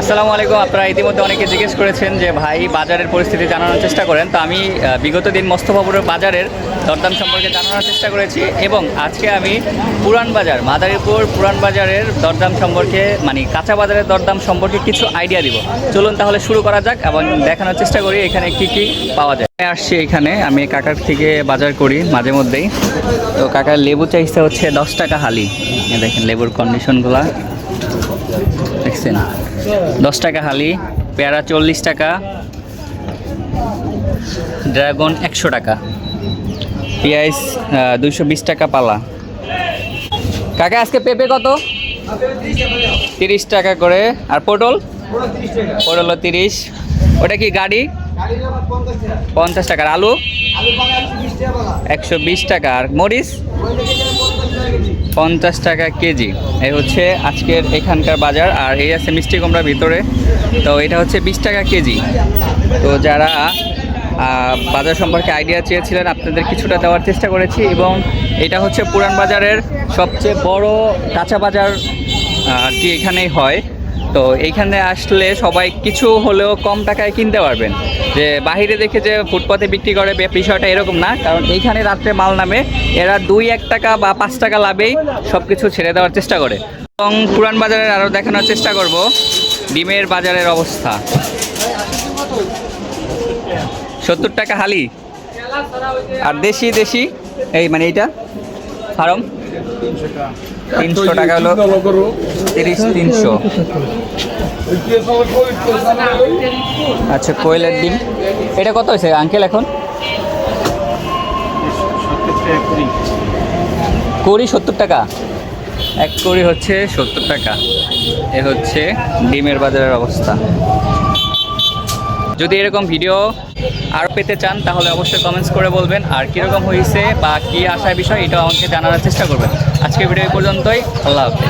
আসসালামু আলাইকুম। আপনারা ইতিমধ্যে অনেকে জিজ্ঞেস করেছেন যে, ভাই, বাজারের পরিস্থিতি জানানোর চেষ্টা করেন। তো আমি বিগত দিন মোস্তফাপুরের বাজারের দরদাম সম্পর্কে জানানোর চেষ্টা করেছি এবং আজকে আমি পুরান বাজার, মাদারীপুর পুরান বাজারের দরদাম সম্পর্কে মানে কাঁচা বাজারের দরদাম সম্পর্কে কিছু আইডিয়া দিব। চলুন তাহলে শুরু করা যাক এবং দেখানোর চেষ্টা করি এখানে কি কি পাওয়া যায়। আমি আসছি এখানে, আমি কাকার থেকে বাজার করি মাঝে মধ্যেই। তো কাকার লেবু চাইছে হচ্ছে দশ টাকা হালি। দেখেন লেবুর কন্ডিশনগুলা দেখছেন? দশ টাকা হালি, পেয়ারা চল্লিশ টাকা, ড্রাগন একশো টাকা পেঁয়াজ দুইশো বিশ টাকা পালা। কাকা, আজকে পেঁপে কত? তিরিশ টাকা করে। আর পটল? পটল তিরিশ। ওটা কি গাড়ি? পঞ্চাশ টাকার আলু? একশো বিশ টাকা। আর মরিচ? পঞ্চাশ টাকা কেজি। এই হচ্ছে আজকের এখানকার বাজার, আর এই আছে মিষ্টি কুমড়া ভিতরে। তো এটা হচ্ছে বিশ টাকা কেজি। তো যারা বাজার সম্পর্কে আইডিয়া চেয়েছিলেন, আপনাদের কিছুটা দেওয়ার চেষ্টা করেছি এবং এটা হচ্ছে পুরান বাজারের সবচেয়ে বড় কাঁচা বাজার আর কি এখানেই হয়। তো এইখানে আসলে সবাই কিছু হলেও কম টাকায় কিনতে পারবেন। যে বাহিরে দেখে যে ফুটপাতে বিক্রি করে বিষয়টা এরকম না, কারণ এইখানে রাত্রে মাল নামে, এরা দুই এক টাকা বা পাঁচ টাকা লাভেই সব কিছু ছেড়ে দেওয়ার চেষ্টা করে। এবং পুরান বাজারের আরও দেখানোর চেষ্টা করব, ডিমের বাজারের অবস্থা। সত্তর টাকা হালি। আর দেশি দেশি, এই মানে এইটা? ফার্ম? তিনশো টাকা হলো তিরিশ তিনশো। আচ্ছা কোয়েলের ডিম। এটা কত হয়েছে, আঙ্কেল, এখন? কড়ি সত্তর টাকা। এক কড়ি হচ্ছে সত্তর টাকা। এ হচ্ছে ডিমের বাজারের অবস্থা। যদি এরকম ভিডিও আরও পেতে চান, তাহলে অবশ্যই কমেন্টস করে বলবেন। আর কীরকম হয়েছে বা কী আসার বিষয়, এটাও আমাকে জানার চেষ্টা করবেন। আজকে ভিডিও পর্যন্তই। আল্লাহ হাফেজ।